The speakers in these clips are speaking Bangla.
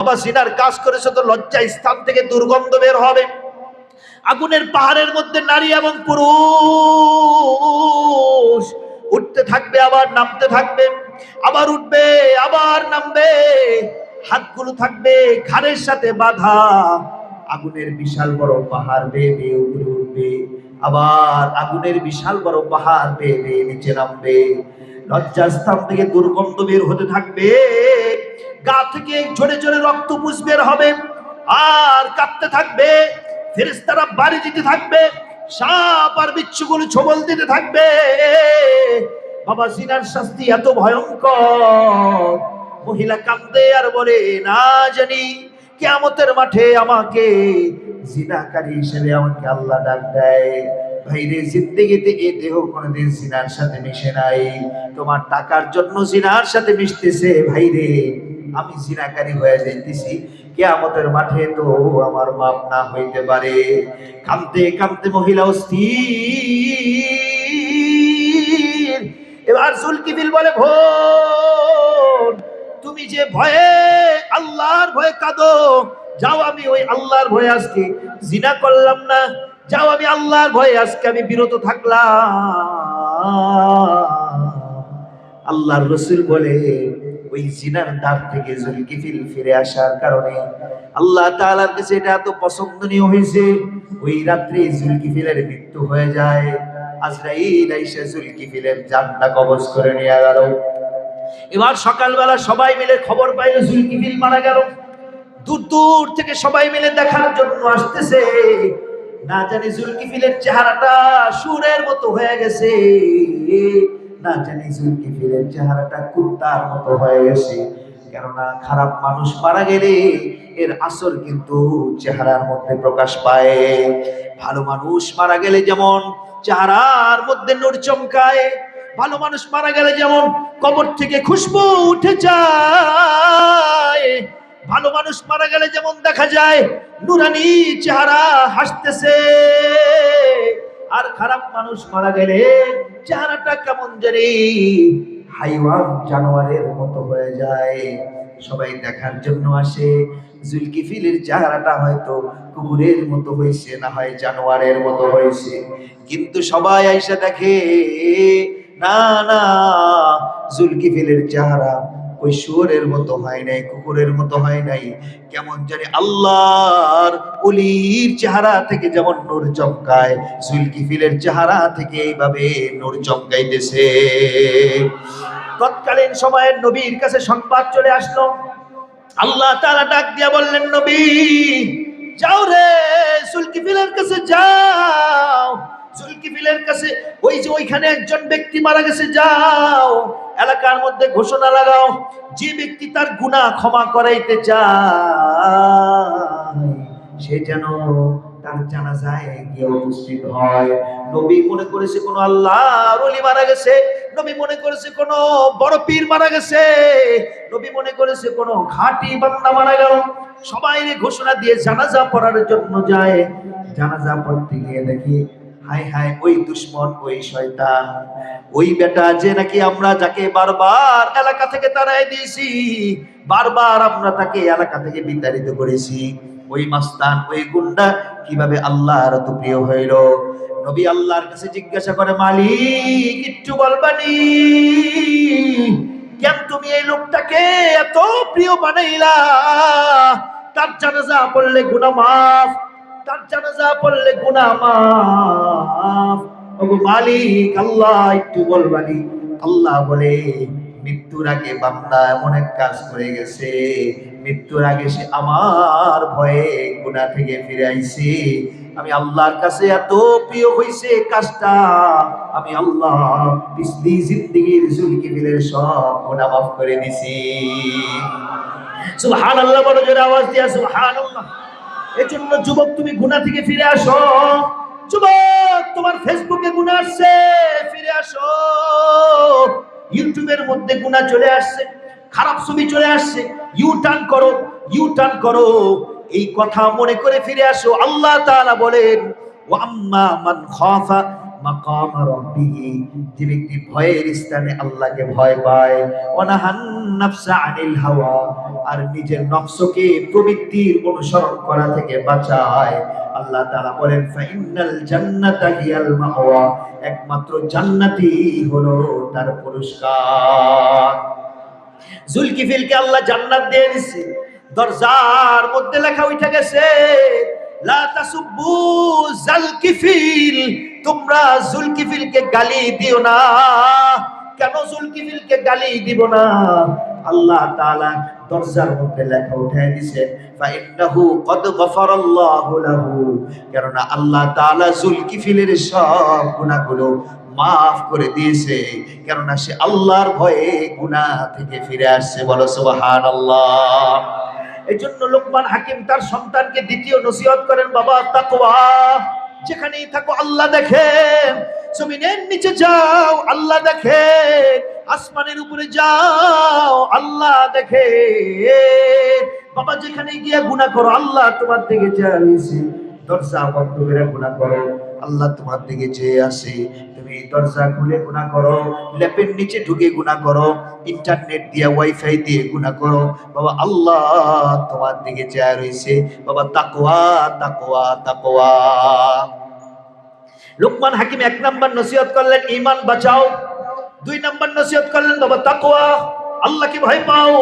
বাবা সিনার কাজ করেছে তো লজ্জা স্থান থেকে দুর্গন্ধ বের হবে। আগুনের পাহাড়ের মধ্যে নারী এবং পুরুষ উঠতে থাকবে, আবার নামতে থাকবে, আবার উঠবে, আবার নামবে। হাতগুলো থাকবে ঘাড়ের সাথে বাঁধা। আগুনের বিশাল বড় পাহাড় বেয়ে বেয়ে উপরে উঠবে, আবার আগুনের বিশাল বড় পাহাড় বেয়ে বেয়ে নিচে নামবে। লজ্জাস্থান থেকে দুর্গন্ধ বের হতে থাকবে। গা থেকে ঝরে ঝরে রক্ত বের হবে। আর কাঁদতে থাকবে ফেরেস্তারা বাড়ি দিতে থাকবে, সাপ আর বিচ্ছুগুলো ছবল দিতে থাকবে। বাবা সিনার শাস্তি এত ভয়ঙ্কর। মহিলা কান্দে আর বলে, না জানি, কেয়ামতের মাঠে আমাকে জিনাকারী হিসেবে আমাকে আল্লাহ ডাক দেয়। ভাইরে, জিন্দেগিতে এ দেহ কোনোদিন জিনার সাথে মিশে নাই। তোমার টাকার জন্য জিনার সাথে মিশতেছে, ভাইরে। আমি জিনাকারী হয়ে যাইতেছি, কেয়ামতের মাঠে তো আমার মাপ না হইতে পারে। কামতে কামতে মহিলা অস্থির। এবার জুলকিবিল বলে, ভোর, তুমি যে ভয়ে আল্লাহর ভয়ে কাঁদো, যাও আমি ওই আল্লাহর ভয়ে আজকে জিনা করলাম না, যাও আমি আল্লাহর ভয়ে আজকে আমি বিরত থাকলাম। আল্লাহর রসুল বলে ওই জিনার দ্বার থেকে জুলকিফিল ফিরে আসার কারণে আল্লাহ তাআলার কাছে এটা এত পছন্দনীয় হয়েছে, ওই রাত্রে জুলকিফিলের মৃত্যু হয়ে যায়। আজরাইল আইসা জুলকিফিলের জানটা কবজ করে নিয়ে গেল। এবার সকালবেলা সবাই মিলে খবর পাইল জুলকিফিল মারা গেল। দূর দূর থেকে সবাই মিলে দেখার জন্য আসতেছে। না জানি জুলকিফিলের চেহারাটা সুরের মতো হয়ে গেছে। না জানি জুলকিফিলের চেহারাটা কুত্তার মতো হয়ে গেছে। কেননা খারাপ মানুষ মারা গেলে এর আসর কিন্তু চেহারার মধ্যে প্রকাশ পায়। ভালো মানুষ মারা গেলে যেমন চেহারার মধ্যে নূর চমকায়, ভালো মানুষ মারা গেলে যেমন কবর থেকে খুশবু উঠে যায়, ভালো মানুষ মারা গেলে যেমন দেখা যায়, নুরানি চেহারা হাসতেছে। আর খারাপ মানুষ মারা গেলে চেহারাটা কেমন জানি হাইওয়ান জানোয়ারের মতো হয়ে যায়। সবাই দেখার জন্য আসে। জুলকিফিলের চেহারাটা হয়তো কুকুরের মতো হয়েছে, না হয় জানোয়ারের মতো হয়েছে। কিন্তু সবাই আইসা দেখে, না না, জুলকিফিলের চেহারা ওই শুয়োরের মতো হয় নাই, কুকুরের মতো হয় নাই, কেমন জানি আল্লাহর অলির চেহারা থেকে যেমন নূর চমকায় জুলকিফিলের চেহারা থেকে এইভাবে নূর চমকাইতেছে। তৎকালীন সময়ের নবীর কাছে সংবাদ চলে আসলো। আল্লাহ তারা ডাক দিয়া বললেন, নবী, যাও রে সুলকিফিলের কাছে যাও, সুলকিফিলের কাছে ওই যে ওইখানে একজন ব্যক্তি মারা গেছে, যাও। এলাকার মধ্যে ঘোষণা লাগাও, যে ব্যক্তি তার গুনাহ ক্ষমা করাইতে চায়, সে যেন তার জানাজায় গিয়ে উপস্থিত হয়। নবী মনে করেছে কোন আল্লাহ রলি মারা গেছে, নবী মনে করেছে কোন বড় পীর মারা গেছে, নবী মনে করেছে কোন ঘাটি বান্দা মারা গেল। সবাই ঘোষণা দিয়ে জানাজা পড়ার জন্য যায়। জানাজা পড়তে গিয়ে দেখি হাই হাই ওই দুশ্মন, ওই শয়তান। ওই বেটা যে নাকি আমরা যাকে বারবার এলাকা থেকে তারাই দিয়েছি, বারবার আমরা তাকে এলাকা থেকে বিতাড়িত করেছি। ওই মাস্তান, ওই গুন্ডা কীভাবে আল্লাহর এত প্রিয় হইল? নবী আল্লাহর কাছে জিজ্ঞাসা করে, মালিক, একটু বলবানি। কেন তুমি এই লোকটাকে এত প্রিয় বানাইলা? তার জানাজা পড়লে গুনাহ মাফ তার জানাজা পড়লে গুনাহ মাফ। ওগো মালিক, আল্লাহ একটু বলবানি আল্লাহ বলে, মৃত্যুর আগে বান্দা এমন এক কাজ করে গেছে। মৃত্যুর আগে সে আমার ভয়ে গুনাহ থেকে ফিরে আইছে। আমি আল্লাহর কাছে এত প্রিয় হইছে কাজটা। আমি আল্লাহ পিছলি জিন্দিগির জুলকি বিলের সব গুনাহ মাফ করে দিছি। সুবহানাল্লাহ বড় জোরে আওয়াজ দিয়া, সুবহানাল্লাহ। এজন্য যুবক, তুমি গুনা থেকে ফিরে আসো। যুবক, তোমার ফেসবুকে গুনা আসছে, ফিরে আসো। ইউটিউবের মধ্যে গুনা চলে আসছে, খারাপ ছবি চলে আসছে। ইউ টার্ন করো ইউ টার্ন করো। এই কথা মনে করে ফিরে আসো। আল্লাহ তাআলা বলেন, ওয়া আম্মা মান খাফা মাকাম রাব্বিহি। যে ব্যক্তি ভয়ের স্থানে আল্লাহকে ভয় পায়, ওয়ানাহান নাফসা আনিল হাওয়া, আর নিজের নফসকে প্রবৃত্তির অনুসরণ করা থেকে বাঁচায়। আল্লাহ তাআলা বলেন ফাইনাল জান্নাতা হিয়াল মাওয়া একমাত্র জান্নাতি হলো তার পুরস্কার। জুলকিফিলকে আল্লাহ জান্নাত দিয়ে দিছে। দরজার মধ্যে লেখা উঠে গেছে, লা তাসুব্বু জালকিফিল তোমরা জুলকিফিলকে গালি দিও না। কেন জুলকিফিলকে গালি দিব না? আল্লাহ তাআলা দরজার মধ্যে লেখা উঠায় দিছে, ফাইন্নাহু কদ গফারাল্লাহু লাহু। কেননা আল্লাহ তাআলা জুলকিফিলের সব গুনাহগুলো মাফ করে দিয়েছে। কেননা সে আল্লাহর ভয়ে গুনাহ থেকে ফিরে আসছে। বলো এই জন্য লোকমান হাকিম তার সন্তানকে দ্বিতীয় নসিহত করেন, বাবা, তাকওয়া। যেখানেই থাকো আল্লাহ দেখেন। জমিনের নিচে যাও, আল্লাহ দেখে আসমানের উপরে যাও, আল্লাহ দেখে বাবা, যেখানে গিয়ে গুণা করো, আল্লাহ তোমার দিকে চাইছে দরজা বন্ধ করে গুণা করো। আল্লাহ তোমার দিকে চেয়ে আসে তুমি দরজা খুলে গুনাহ করো, ল্যাপের নিচে ঢুকে গুনাহ করো ইন্টারনেট দিয়ে ওয়াইফাই দিয়ে গুনাহ করো। বাবা, আল্লাহ তোমার দিকে চেয়ে রয়েছে। বাবা, তাকওয়া তাকওয়া তাকওয়া। লোকমান হাকিম এক নাম্বার নসিহত করলেন ইমান বাঁচাও। দুই নাম্বার নসিহত করলেন, বাবা, তাকওয়া। আল্লাহকে ভয় পাও।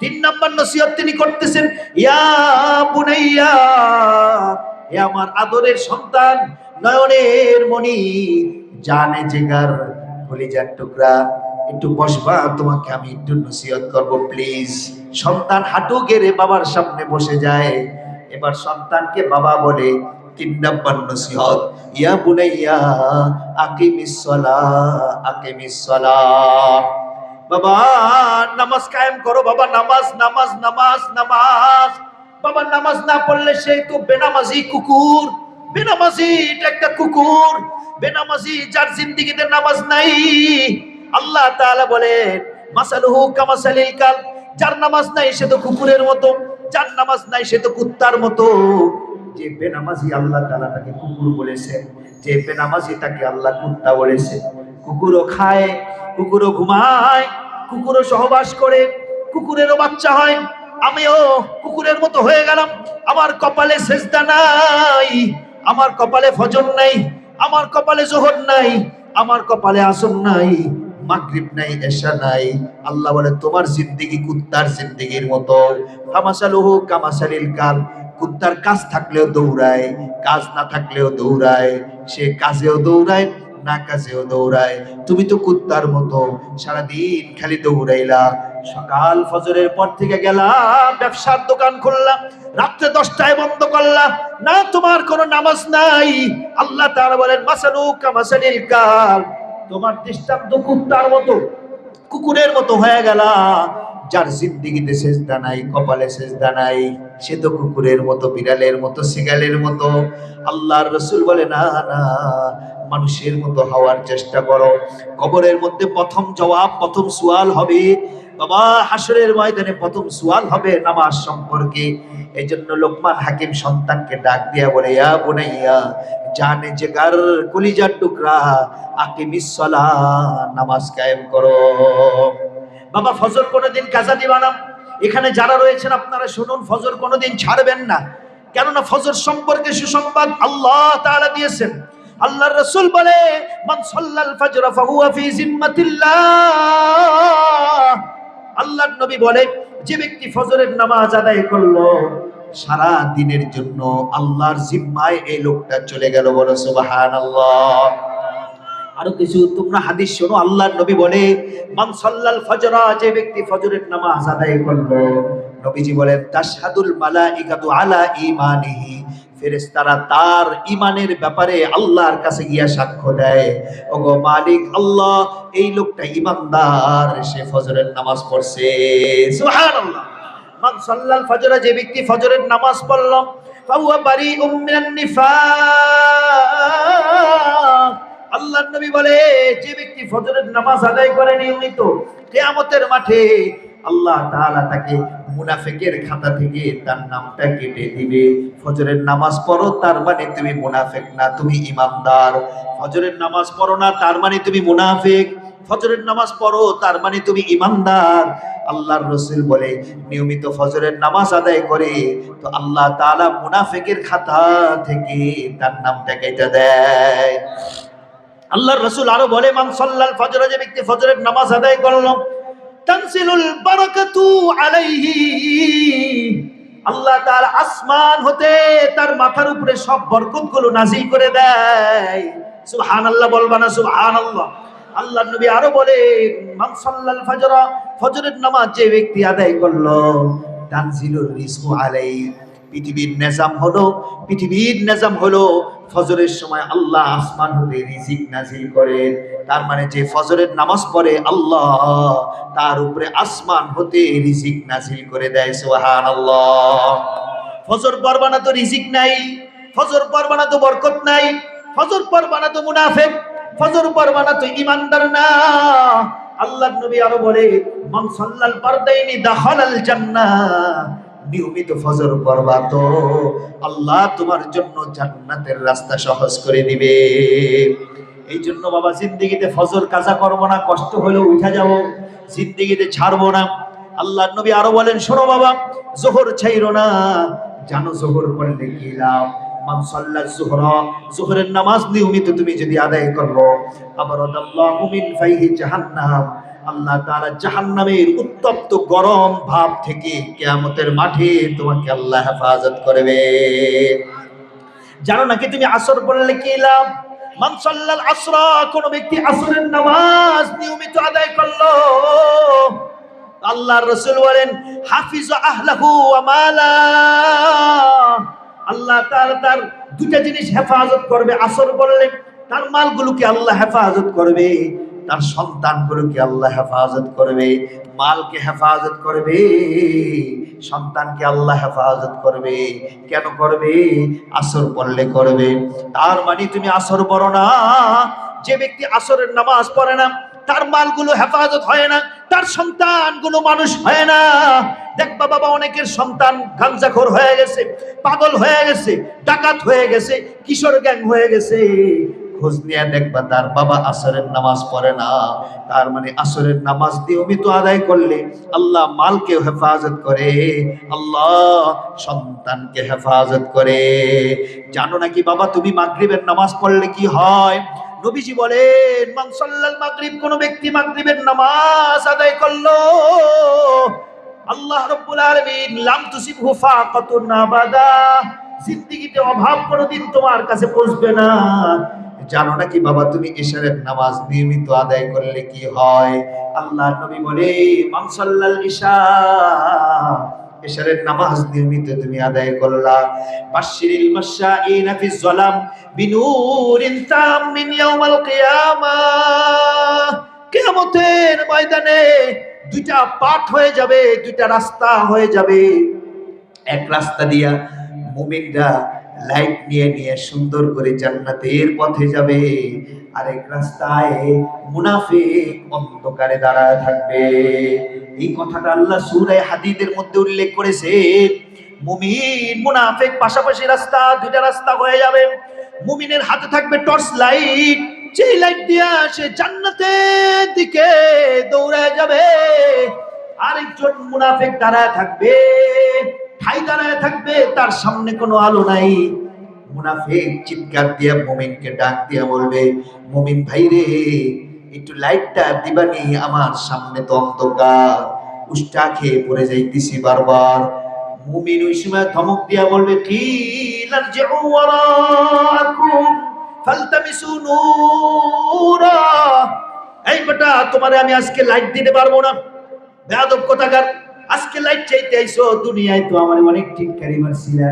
তিন নাম্বার নসিহত তিনি করতেছেন, ইয়া বুনাইয়া, এ আমার আদরের সন্তান। নয়নের মণি, জানে জেগার কলিজার টুকরা। একটু বসবা, তোমাকে আমি একটু নসিহত করব প্লিজ সন্তান হাঁটু গেড়ে বাবার সামনে বসে যায়। এবার সন্তানকে বাবা বলে তিন নাম্বার নসিহত। ইয়া বুনাইয়া আকিমিস সালাহ আকিমিস সালাহ বাবা, নামাজ কায়েম করো, বাবা, নামাজ নামাজ নামাজ নামাজ। বাবা, নামাজ না পড়লে সেই তো বেনামাজি কুকুর। বেনামাজি এটা একটা কুকুর বেনামাজি যার জিন্দিগিতে নামাজ নাই। আল্লাহ তাআলা বলেন, মাসালুহু কামাসালিল কাল যার নামাজ নাই সে তো কুকুরের মতো, যার নামাজ নাই সে তো কুত্তার মতো। যে বেনামাজি আল্লাহ তাআলা তাকে কুকুর বলেছেন যে বেনামাজি তাকে আল্লাহ কুত্তা বলেছে। কুকুরও খায়, কুকুরও ঘুমায়, কুকুরও সহবাস করে, কুকুরেরও বাচ্চা হয়। আমিও কুকুরের মতো হয়ে গেলাম, আমার কপালে সেজদা নাই। আমার কপালে ফজর নাই, আমার কপালে জোহর নাই, আমার কপালে আসন নাই, মাগরিব নাই, এশা নাই। আল্লাহ বলে, তোমার জিন্দেগি কুত্তার জিন্দেগির মতো। কামাসালুহু কামাসালিল কাল, কুত্তার কাজ থাকলেও দৌড়ায়, কাজ না থাকলেও দৌড়ায়। সে কাজেও দৌড়ায়, না কাজেও দৌড়ায়। তুমি তো কুত্তার মতো, সারাদিন খালি দৌড়াইলা সকাল ফজরের পর থেকে গেলাম, ব্যবসার দোকান খুললাম, রাত্রে দশটায় বন্ধ করলাম। না, তোমার কোনো নামাজ নাই। আল্লাহ তাআলা বলেন মাসালু কামাসালিল কাল তোমার দৃষ্টান্ত কুত্তার মতো, কুকুরের মতো হয়ে গেলা। যার জিন্দিগিতে সেজদা নাই, কপালে সেজদা নাই, সে তো কুকুরের মতো, বিড়ালের মতো সিগালের মতো। আল্লাহর রসুল বলে, না না, মানুষের মতো হওয়ার চেষ্টা করো। কবরের মধ্যে প্রথম জবাব, প্রথম সুয়াল হবে বাবা, হাসরের ময়দানে প্রথম সুয়াল হবে নামাজ সম্পর্কে। এই জন্য লোকমান হাকিম সন্তানকে ডাক দিয়া বলে, ইয়া জানে জেগার কলিজার টুকরা আকিমিস সালাহ নামাজ কায়েম করো। বাবা, ফজর কোনোদিন কাজা দিবা এখানে যারা রয়েছেন, আপনারা শুনুন, ফজর কোনোদিন ছাড়বেন না। কেননা ফজর সম্পর্কে সুসংবাদ আল্লাহ তাআলা দিয়েছেন। আল্লাহর রাসূল বলে, মান সাল্লাল ফজর ফাহুয়া ফি জিম্মাতিল্লাহ। আল্লাহর নবী বলে, যে ব্যক্তি ফজরের নামাজ আদায় করল, সারা দিনের জন্য আল্লাহর জিম্মায় এই লোকটা চলে গেল বলো, সুবহানাল্লাহ। আরও কিছু, তোমরা হাদিস শোনো, আল্লাহর নবী বলে, মান সাল্লাল ফজরা, যে ব্যক্তি ফজরের নামাজ আদায় করল, নবীজি বলেন, তাশহাদুল মালাইকাতু আলা ঈমানিহি। ফেরেশতারা তার ঈমানের ব্যাপারে আল্লাহর কাছে গিয়া সাক্ষ্য দেয়। ওগো মালিক, আল্লাহ এই লোকটা ঈমানদার, সে ফজরের নামাজ পড়ছে। মান সাল্লাল ফজরা, যে ব্যক্তি ফজরের নামাজ পড়ল, ফাহুয়া আল্লাহর নবী বলে, যে ব্যক্তি ফজরের নামাজ আদায় করে নিয়মিত, কিয়ামতের মাঠে আল্লাহ তাআলা তাকে মুনাফিকের খাতা থেকে তার নামটা কেটে দিবে। ফজরের নামাজ পড়ো, তার মানে তুমি মুনাফিক না, তুমি ইমানদার। ফজরের নামাজ পড়ো না, তার মানে তুমি মুনাফিক। ফজরের নামাজ পড়ো, তার মানে তুমি ইমানদার। আল্লাহর রসুল বলে, নিয়মিত ফজরের নামাজ আদায় করে, তো আল্লাহ তাআলা মুনাফিকের খাতা থেকে তার নামটা কেটে দেয়। আল্লাহর রসুল আরও বলে, মান সাল্লাল ফজর যে ব্যক্তি ফজরের নামাজ আদায় করল তানসিলুল বারাকাতু আলাইহি। আল্লাহ তার আসমান হতে তার মাথার উপরে সব বরকতগুলো নাজিল করে দেয়। সুবহানাল্লাহ বলবা না সুবহানাল্লাহ? আল্লাহ নবী আরও বলে মান সাল্লাল ফজর, ফজরের নামাজ যে ব্যক্তি আদায় করল, তানজিলুর রিজকু আলাইহি। পৃথিবীর নেজাম হলো, পৃথিবীর নেজাম হলো ফজরের সময় আল্লাহ আসমান হতে রিজিক নাজিল করেন। তার মানে যে ফজরের নামাজ পড়ে, আল্লাহ তার উপরে আসমান হতে রিজিক নাজিল করে দেয়, সুবহানাল্লাহ। ফজর পরবানা তো রিজিক নাই, ফজর পরবানা তো বরকত নাই, ফজর পরবানা তো মুনাফিক, ফজর পরবানা তো ইমানদার না। আল্লাহর নবী আরও বলে, মান সাল্লাল ফারদাইনি দাখালাল জান্নাহ। নিয়মিত ফজর পড়বা তো আল্লাহ তোমার জন্য জান্নাতের রাস্তা সহজ করে দিবে। এই জন্য বাবা, জিন্দিগিতে ফজর কাজা করব না, কষ্ট হলেও উঠা যাব, জিন্দিগিতে ছাড়বো না। আল্লাহ নবী আরও বলেন, শোনো বাবা, জোহর ছাইরো না, জানো জোহর পড়লে কি লাভ? মান সাল্লা নামাজ নিয়মিত তুমি যদি আদায় করো। আবার আল্লাহু মিন ফাইহি জাহান্নাম আল্লাহ তাআলা জাহান্নামের উত্তপ্ত গরম ভাব থেকে কিয়ামতের মাঠে তোমাকে আল্লাহ হেফাজত করবে। জানো নাকি তুমি আসর বললে কি লাভ? আসরা ব্যক্তি নামাজ নিয়মিত আদায় হাফিজ আহলাহু ওয়া মালা। আল্লাহ তার তার দুটা জিনিস হেফাজত করবে। আসর তার মালগুলোকে আল্লাহ হেফাজত করবে। তার সন্তানগুলোকে আল্লাহ হেফাজত করবে, মালকে হেফাজত করবে, সন্তানকে আল্লাহ হেফাজত করবে। কেন করবে? আসর পড়লে করবে। তার মানে তুমি আসর পড়ো না। যে ব্যক্তি আসরের নামাজ পড়ে না, তার মালগুলো হেফাজত হয় না, তার সন্তানগুলো মানুষ হয় না। দেখবা বাবা, অনেকের সন্তান গাঞ্জাখোর হয়ে গেছে, পাগল হয়ে গেছে, ডাকাত হয়ে গেছে, কিশোর গ্যাং হয়ে গেছে। খোঁজ নিয়ে দেখবা তার বাবা আসরের নামাজ পড়ে না। তার মানে আসরের নামাজ নিয়মিত আদায় করলে আল্লাহ মালকে হেফাজত করে, আল্লাহ সন্তানকে হেফাজত করে। জানো নাকি বাবা, তুমি মাগরিবের নামাজ পড়লে কি হয়? নবীজি বলেন, মান সাল্লাল মাগরিব, কোন ব্যক্তি মাগরিবের নামাজ আদায় করল। আল্লাহ রাব্বুল আলামিন, লাম তুসিবহু ফাকাতুন আবাদা। জিন্দেগিতে অভাব কোনোদিন তোমার কাছে পৌঁছবে না। জানো নাকি বাবা, তুমি ইশারের নামাজ নিয়মিত আদায় করলে কি হয়? আল্লাহ নবী বলে মান সাল্লাল ইশা এশারের নামাজ নিয়মিত তুমি আদায় করলা। বাশিরিল মাশাইনা ফি যালাম বিনুরিন তামিন ইয়াউমাল কিয়ামাহ কিয়ামতের ময়দানে দুইটা পাঠ হয়ে যাবে, দুইটা রাস্তা হয়ে যাবে। এক রাস্তা দিয়া মুমিনরা লাইট নিয়ে নিয়ে সুন্দর করে জান্নাতের পথে যাবে। আরেক রাস্তায় মুনাফিক অন্ধকারে দাঁড়ায় থাকবে। এই কথাটা আল্লাহ সূরা হাদিদের মধ্যে উল্লেখ করেছে। মুমিন, মুনাফিক পাশাপাশি রাস্তা, দুইটা রাস্তা হয়ে যাবে। মুমিনের হাতে থাকবে টর্চ লাইট। যেই লাইট দিয়া সে জান্নাতের দিকে দৌড়ায় যাবে। আরেকজন মুনাফিক দাঁড়ায় থাকবে। ঠাই দাঁড়ায় থাকবে, তার সামনে কোনো আলো নাই। মুনাফিক চিৎকার দিয়া মুমিনকে ডাক দিয়া বলবে, মুমিন ভাই রে, একটু লাইটটা দিবানি, আমার সামনে তো অন্ধকার। উষ্টা খেয়ে পড়ে যাইতেছি বারবার। মুমিন ওই সময় ধমক দিয়া বলবে কি ফালতামিসু নূরা। এই বেটা, তোমারে আমি আজকে লাইট দিতে পারব না। বেয়াদব কোথাকার? আজকে লাইট চাইতে আইছো দুনিয়ায় তো আমার অনেক ঠিক কারি মারছিলা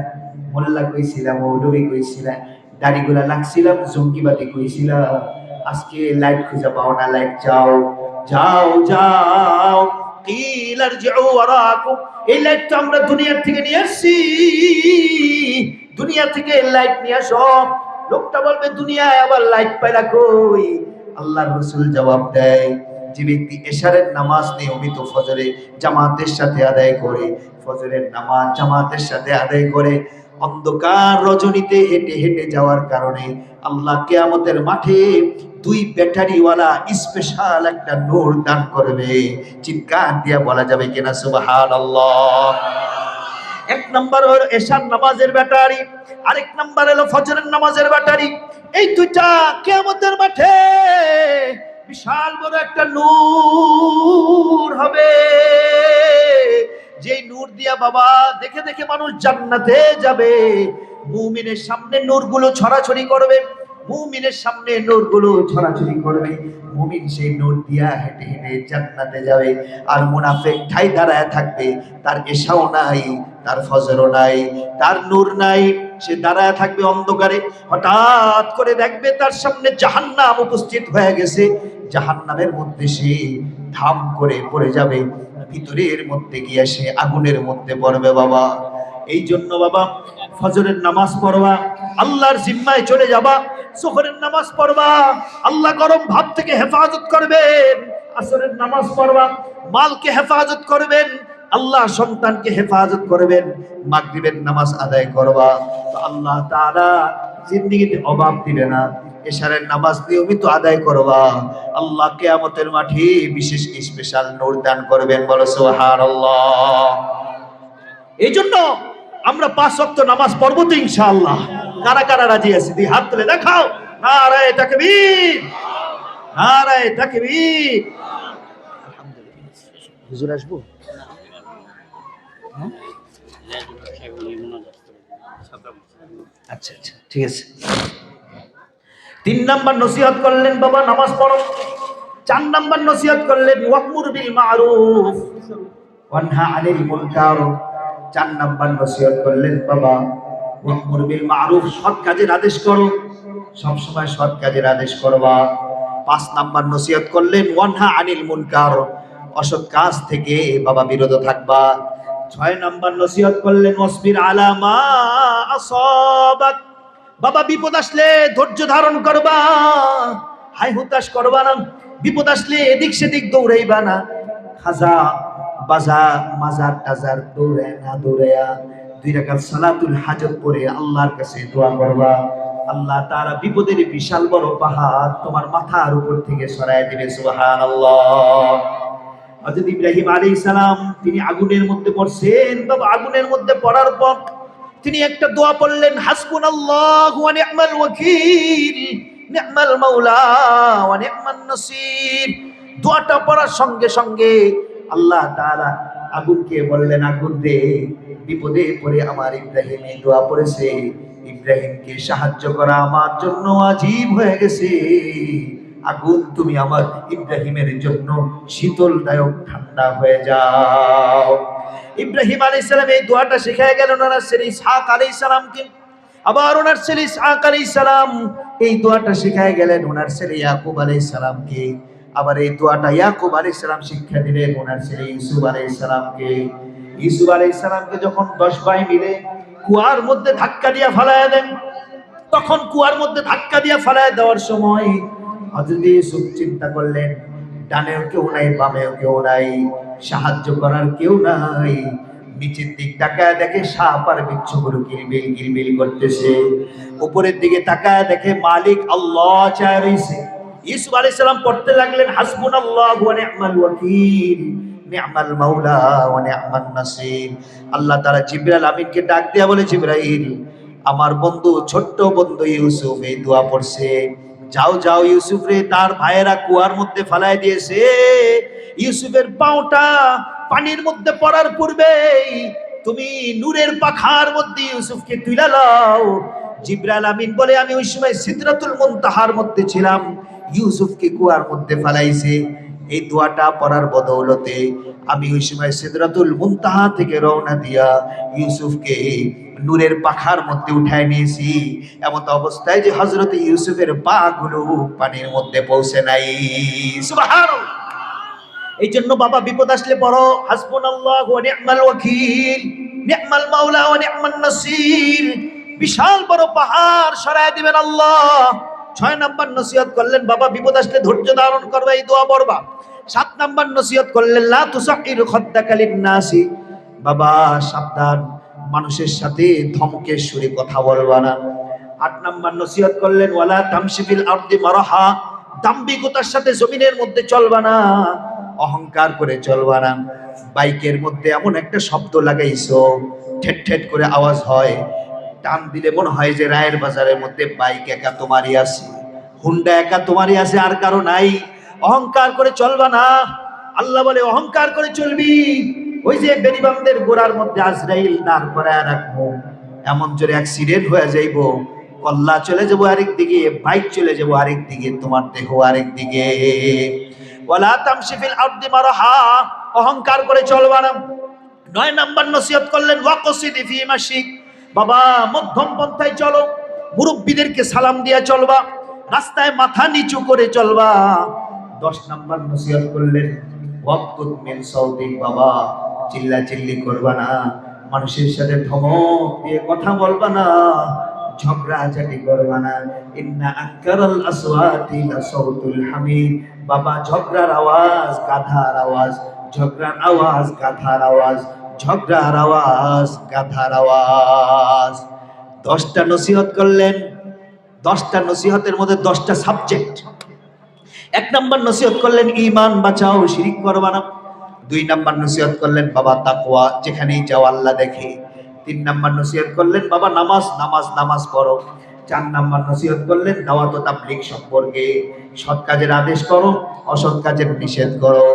মোল্লা কইছিলাম মৌলবি কইছিলাম দাড়িগুলা লাগছিলাম জঙ্গিবাতি কইছিলাম আজকে লাইট খুঁজে পাও না লাইট চাও। যাও যাও কিলার জিউ ওয়ারাকুম এই লাইট তো আমরা দুনিয়ার থেকে নিয়ে আসছি। দুনিয়া থেকে লাইট নিয়ে আসো। লোকটা বলবে, দুনিয়ায় আবার লাইট পাইলা কই? আল্লাহর রসুল জবাব দেয় যে ব্যক্তি এশারের নামাজ নিয়মিত ফজরে জামাতের সাথে আদায় করে, ফজরের নামাজ জামাতের সাথে আদায় করে, অন্ধকার রজনীতে হেঁটে হেঁটে যাওয়ার কারণে আল্লাহ কেয়ামতের মাঠে দুই ব্যাটারিওয়ালা স্পেশাল একটা নূর দান করবে। চিৎকার দিয়া বলা যাবে কিনা? সুবাহান এক নম্বর হলো এশার নামাজের ব্যাটারি, আরেক নাম্বার হলো ফজরের নামাজের ব্যাটারি। এই দুইটা কেয়ামতের মাঠে বিশাল বড় একটা নূর হবে। যেই নূর দিয়া বাবা দেখে দেখে মানুষ জান্নাতে যাবে। মুমিনের সামনে নূরগুলো ছড়াছড়ি করবে। মুমিনের সামনে নূরগুলো ছড়াছড়ি করবে। মুমিন সেই নূর দিয়া হেঁটে হেঁটে জান্নাতে যাবে। আর মুনাফেক ঠাই দাঁড়ায় থাকবে। তার এশাও নাই, তার ফজরও নাই, তার নূর নাই। সে দাঁড়ায় থাকবে অন্ধকারে। হঠাৎ করে দেখবে তার সামনে জাহান্নাম উপস্থিত হয়ে গেছে। জাহান্নামের মধ্যে সে ধাম করে পড়ে যাবে। ভিতরের মধ্যে গিয়ে সে আগুনের মধ্যে পড়বে বাবা। এই জন্য বাবা, ফজরের নামাজ পড়বা, আল্লাহর জিম্মায় চলে যাবা সুহরের নামাজ পড়বা, আল্লাহ গরম ভাব থেকে হেফাজত করবেন, আসরের নামাজ পড়বা, মালকে হেফাজত করবেন আল্লাহ সন্তানকে হেফাজত করবেন, মাগরিবের নামাজ আদায় করবা। তো আল্লাহ তাআলা জিন্দিগিতে অভাব দিবে না, এশারের নামাজ নিয়মিত আদায় করবা। আল্লাহ কেয়ামতের মাঠে বিশেষ স্পেশাল নূর দান করবেন, বলো সুবহানাল্লাহ। এই জন্য আমরা পাঁচ ওয়াক্ত নামাজ পড়ব তো ইনশাআল্লাহ। কারা কারা রাজি আছে? দুই হাত তুলে দেখাও। নারায়ে তাকবীর। নারায়ে তাকবীর। হুজুর আসব? আচ্ছা আচ্ছা তিন নাম্বার নসিহত করলেন বাবা, নামাজ পড়ো। চার নাম্বার নসিহত করলেন চার নাম্বার নসিহত করলেন বাবা বিল কাজের আদেশ করো। সব সময় সৎ কাজের আদেশ করবা। পাঁচ নাম্বার নসিহত করলেন, ওয়ানহা আনিল মুনকার। অসৎ কাজ থেকে বাবা বিরত থাকবা। ছয় নাম্বার নসিহত করলেন, ওয়াসবির আলামা আসাবাক। বাবা, বিপদ আসলে ধৈর্য ধারণ করবা। হাই হুতাশ করবা না। বিপদ আসলে এদিক সেদিক দৌড়াইবা না। খাজা, বাজা, মাজার টাজার দৌড়ে না, দৌড়াইয়া দুই রাকাত সালাতুল হাজত পড়ে আল্লাহর কাছে দোয়া করবা। আল্লাহ তারা বিপদের বিশাল বড় পাহাড় তোমার মাথার উপর থেকে সরায় দিবে, সুবহানাল্লাহ। হযরত ইব্রাহিম আলাইহিস সালাম তিনি আগুনের মধ্যে পড়ছেন। বাবা, আগুনের মধ্যে পড়ার পর তিনি একটা দোয়া পড়লেন, হাসবুনাল্লাহু ওয়া নি'মাল ওয়াকিল, নি'মাল মাওলা ওয়া নি'মান নাসির। দোয়াটা পড়ার সঙ্গে সঙ্গে আল্লাহ তাআলা আগুনকে বললেন, আগুন রে, বিপদে পড়ে আমার ইব্রাহিম এই দোয়া পড়েছে। ইব্রাহিমকে সাহায্য করা আমার জন্য আজীব হয়ে গেছে। আগুন তুমি আমার ইব্রাহিমের জন্য শীতলদায়ক ঠান্ডা হয়ে যাও। ইব্রাহিম আলাইহিস সালাম এই দোয়াটা শিখায় গেলেন ওনার ছেলে ইসহাক আলাইহিস সালামকে আবার ওনার ছেলে ইসহাক আলাইহিস সালাম এই দোয়াটা শিখায় গেলেন ওনার ছেলে ইয়াকুব আলাইহিস সালামকে আবার এই দোয়াটা ইয়াকুব আলাইহিস সালাম শিক্ষা দিলেন ওনার ছেলে ইউসুফ আলাইহিস সালামকে ইউসুফ আলাইহিস সালামকে যখন দশ ভাই মিলে কুয়ার মধ্যে ধাক্কা দিয়া ফালায় দেন, তখন কুয়ার মধ্যে ধাক্কা দিয়া ফালায় দেওয়ার সময় হযরত ইউসুফ চিন্তা করলেন, ডানেও কেউ নাই, বামেও কেউ নাই, সাহায্য করার কেউ নাই। নিচের দিক তাকায় দেখে সাপ আর বিচ্ছুগুলো কিলবিল কিলবিল করতেছে। উপরের দিকে তাকায় দেখে মালিক আল্লাহ চায় রইছে। ইউসুফ আলাইহিস সালাম পড়তে লাগলেন, হাসবুনাল্লাহু ওয়া নি'মাল ওয়াকিল নি'মাল মাওলা ওয়া নি'মান নাসির। আল্লাহ তাআলা জিবরাইল আমিনকে ডাক দিয়া বলে, জিবরাইল, আমার বন্ধু, ছোট্ট বন্ধু ইউসুফ এই দোয়া পড়ছে। যাও যাও ইউসুফ রে, তার ভাইয়েরা কুয়ার মধ্যে ফেলাই দিয়েছে। ইউসুফের পাওটা পানির মধ্যে পড়ার পূর্বেই তুমি নূরের পাখার মধ্যে ইউসুফকে তুলে লাও জিব্রাল আমিন বলে, আমি ওই সময় সিদরাতুল মুনতাহার মধ্যে ছিলাম। ইউসুফকে কুয়ার মধ্যে ফালাইছে। এই দোয়াটা পড়ার বদৌলতে আমি ওই সময় সিদরাতুল মুনতাহা থেকে রওনা দিয়া ইউসুফকে নূরের পাখার মধ্যে উঠায় নিয়েছি। এমন অবস্থায় যে হজরত ইউসুফের পা গুলো পানির মধ্যে পৌঁছে নাই। এই জন্য বাবা বিপদ আসলে পড়ো হাসবুনাল্লাহু ওয়া নি'মাল ওয়াকিল। নি'মাল মাওলা ওয়া নি'মান নাসির। বিশাল বড় পাহাড় সরায় দিবেন আল্লাহ। ছয় নাম্বার নসিহত করলেন, বাবা, বিপদ আসলে ধৈর্য ধারণ করবে এই দোয়া পড়বা। সাত নাম্বার নসিহত করলেন, লা তুসাকির খদ্দাকালিন নাসি বাবা, সাবধান, মানুষের সাথে ধমকের সুরে কথা বলবা না। আট নাম্বার নসিহত করলেন, ওয়ালা তামশিফিল আরদি মারাহা। দাম্ভিকতার সাথে জমিনের মধ্যে চলবা না, অহংকার করে চলবা না। বাইকের মধ্যে এমন একটা শব্দ লাগাইছো, ঠেট ঠেট করে আওয়াজ হয় টান দিলে মনে হয় যে রায়ের বাজারের মধ্যে বাইক একা তোমারই আছে, হুন্ডা একা তোমারই আছে, আর কারও নাই। অহংকার করে চলবা না। আল্লাহ বলে, অহংকার করে চলবি। ওই যে বেরিবামদের গোড়ার মধ্যে আজরাইল দাঁড় করায় রাখব। এমন জোরে অ্যাক্সিডেন্ট হয়ে যাইবো। কল্লা চলে যাব আরেক দিকে, বাইক চলে যাব আরেক দিকে, তোমার দেহ আরেক দিকে। ওয়ালা তামশিফিল আরদি মারাহা। অহংকার করে চলবা না। নয় নাম্বার নসিহত করলেন, ওয়াকসিদি ফি মাসিক বাবা, মধ্যম পন্থায় চলো। মুরব্বীদেরকে সালাম দিয়া চলবা। রাস্তায় মাথা নিচু করে চলবা। দশ নাম্বার নসিহত করলেন ওয়াক্তুত বাবা চিল্লা চিল্লি করবা না। মানুষের সাথে ধমক দিয়ে কথা বলবা না। ঝগড়াঝাটি করবা না। ইন্না আনকারাল আসওয়াতি লাসাউতুল হামিদ। বাবা, ঝগড়ার আওয়াজ, গাধার আওয়াজ, ঝগড়ার আওয়াজ, গাধার আওয়াজ। ঝগড়ার আওয়াজ, গাধার আওয়াজ। দশটা নসিহত করলেন, দশটা নসিহতের মধ্যে দশটা সাবজেক্ট এক নম্বর নসিহত করলেন, ইমান বাঁচাও, শিরিক করবা না দুই নম্বর নসিহত করলেন, বাবা তাকওয়া, যেখানেই যাও আল্লাহ দেখে। তিন নম্বর নসিহত করলেন, বাবা নামাজ নামাজ নামাজ পড়ো। চার নাম্বার নসিহত করলেন, দাওয়াত ও তাবলীগ সম্পর্কে। সৎ কাজের আদেশ করো, অসৎ কাজের নিষেধ করো।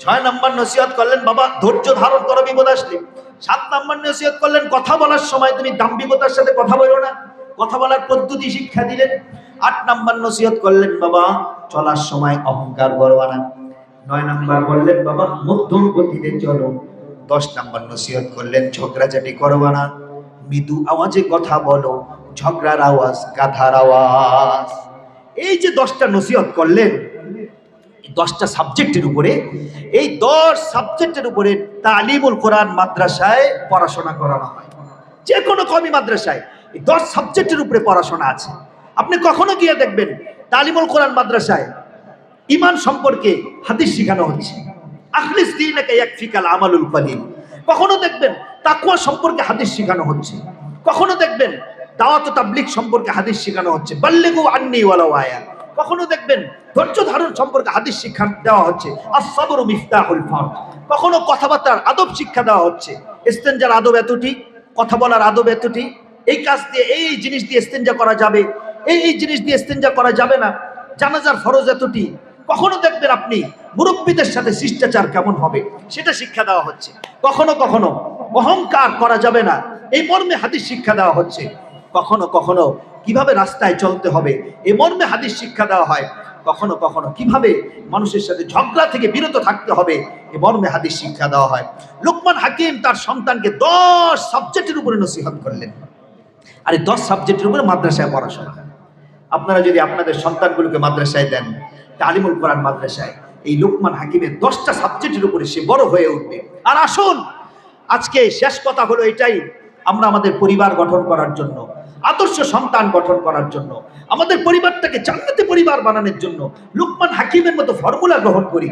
ছয় নম্বর নসিহত করলেন, বাবা, ধৈর্য ধারণ করো, বিপদ আসলে। সাত নম্বর নসিহত করলেন, কথা বলার সময় তুমি দাম্ভিকতার সাথে কথা বলো না। কথা বলার পদ্ধতি শিক্ষা দিলেন। আট নম্বর নসিহত করলেন, বাবা, চলার সময় অহংকার করবা না। নয় নম্বর বললেন, বাবা, মধ্যম গতিতে চলো। দশ নম্বর নসিহত করলেন, ঝগড়াঝাটি করবা না। মৃদু আওয়াজে কথা বলো, ঝগড়ার আওয়াজ, গাধার আওয়াজ। এই যে দশটা নসিহত করলেন দশটা সাবজেক্টের উপরে, এই দশ সাবজেক্টের উপরে তালিমুল কোরআন মাদ্রাসায় পড়াশোনা করানো হয়। যে কোনো কমি মাদ্রাসায় এই দশ সাবজেক্টের উপরে পড়াশোনা আছে। আপনি কখনো গিয়ে দেখবেন তালিমুল কোরআন মাদ্রাসায় ইমান সম্পর্কে হাদিস শেখানো হচ্ছে। আখলিস দিনাকে ইয়াকফিকাল আমালুল কলিল। কখনো দেখবেন তাকুয়া সম্পর্কে হাদিস শেখানো হচ্ছে। কখনো দেখবেন দাওয়াত ও তাবলিগ সম্পর্কে হাদিস শেখানো হচ্ছে। বাল্লিগু আন্নি ওয়ালাউ আয়া। কখনো দেখবেন ধৈর্য ধারণ সম্পর্কে হাদিস শিক্ষা দেওয়া হচ্ছে, আসসাবরু মিফতাহুল ফরজ। কখনো কথাবার্তার আদব শিক্ষা দেওয়া হচ্ছে, ইস্তেনজার আদব এতটি, কথা বলার আদব এতটি, এই কাজ দিয়ে, এই এই জিনিস দিয়ে ইস্তেঞ্জা করা যাবে, এই এই জিনিস দিয়ে ইস্তেঞ্জা করা যাবে না, জানাজার ফরজ এতটি। কখনো দেখবেন আপনি মুরব্বীদের সাথে শিষ্টাচার কেমন হবে, সেটা শিক্ষা দেওয়া হচ্ছে। কখনো কখনো অহংকার করা যাবে না, এই মর্মে হাদিস শিক্ষা দেওয়া হচ্ছে। কখনো কখনো কীভাবে রাস্তায় চলতে হবে? এ মর্মে হাদিস শিক্ষা দেওয়া হয়, কখনো কখনো কীভাবে মানুষের সাথে ঝগড়া থেকে বিরত থাকতে হবে? এ মর্মে হাদিস শিক্ষা দেওয়া হয়। লোকমান হাকিম তার সন্তানকে দশ সাবজেক্টের উপরে নসিহত করলেন। আর এই দশ সাবজেক্টের উপরে মাদ্রাসায় পড়াশোনা। আপনারা যদি আপনাদের সন্তানগুলোকে মাদ্রাসায় দেন তালিমুল কোরআন মাদ্রাসায়, এই লোকমান হাকিমের দশটা সাবজেক্টের উপরে সে বড় হয়ে উঠবে। আর আসুন, আজকে শেষ কথা হলো এটাই, আমরা আমাদের পরিবার গঠন করার জন্য। আদর্শ সন্তান গঠন করার জন্য, আমাদের পরিবারটাকে জান্নাতি পরিবার বানানোর জন্য, লুকমান হাকিমের মতো ফর্মুলা গ্রহণ করি।